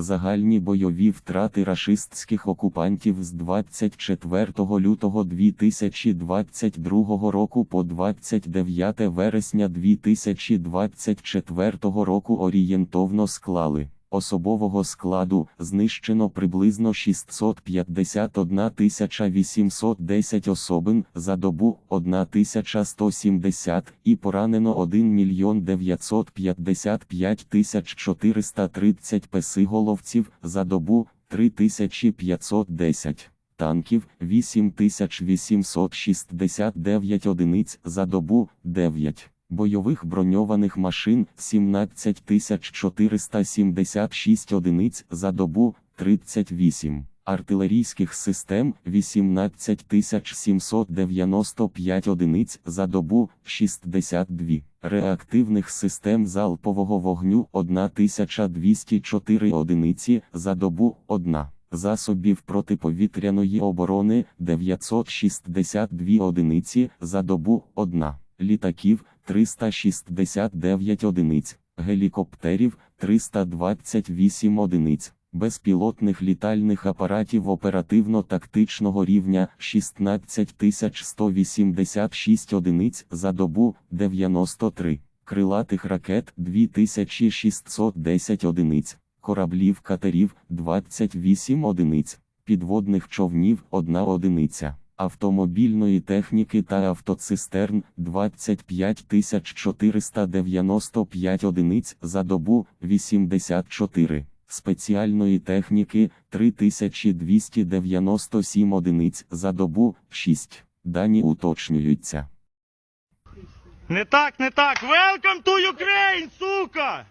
Загальні бойові втрати рашистських окупантів з 24 лютого 2022 року по 29 вересня 2024 року орієнтовно склали. Особового складу знищено приблизно 651 810 особин за добу 1170 і поранено 1 мільйон 955 430 песиголовців за добу 3510 танків 8869 одиниць за добу 9 бойових броньованих машин 17476 одиниць за добу 38 артилерійських систем 18795 одиниць за добу 62 реактивних систем залпового вогню 1204 одиниці за добу 1 засобів протиповітряної оборони 962 одиниці за добу 1 літаків 369 одиниць, гелікоптерів 328 одиниць, безпілотних літальних апаратів оперативно-тактичного рівня 16186 одиниць за добу 93, крилатих ракет 2610 одиниць, кораблів катерів 28 одиниць, підводних човнів 1 одиниця автомобільної техніки та автоцистерн 25 495 одиниць за добу 84, спеціальної техніки 3297 одиниць за добу 6. Дані уточнюються. Не так, не так. Welcome to Ukraine, сука!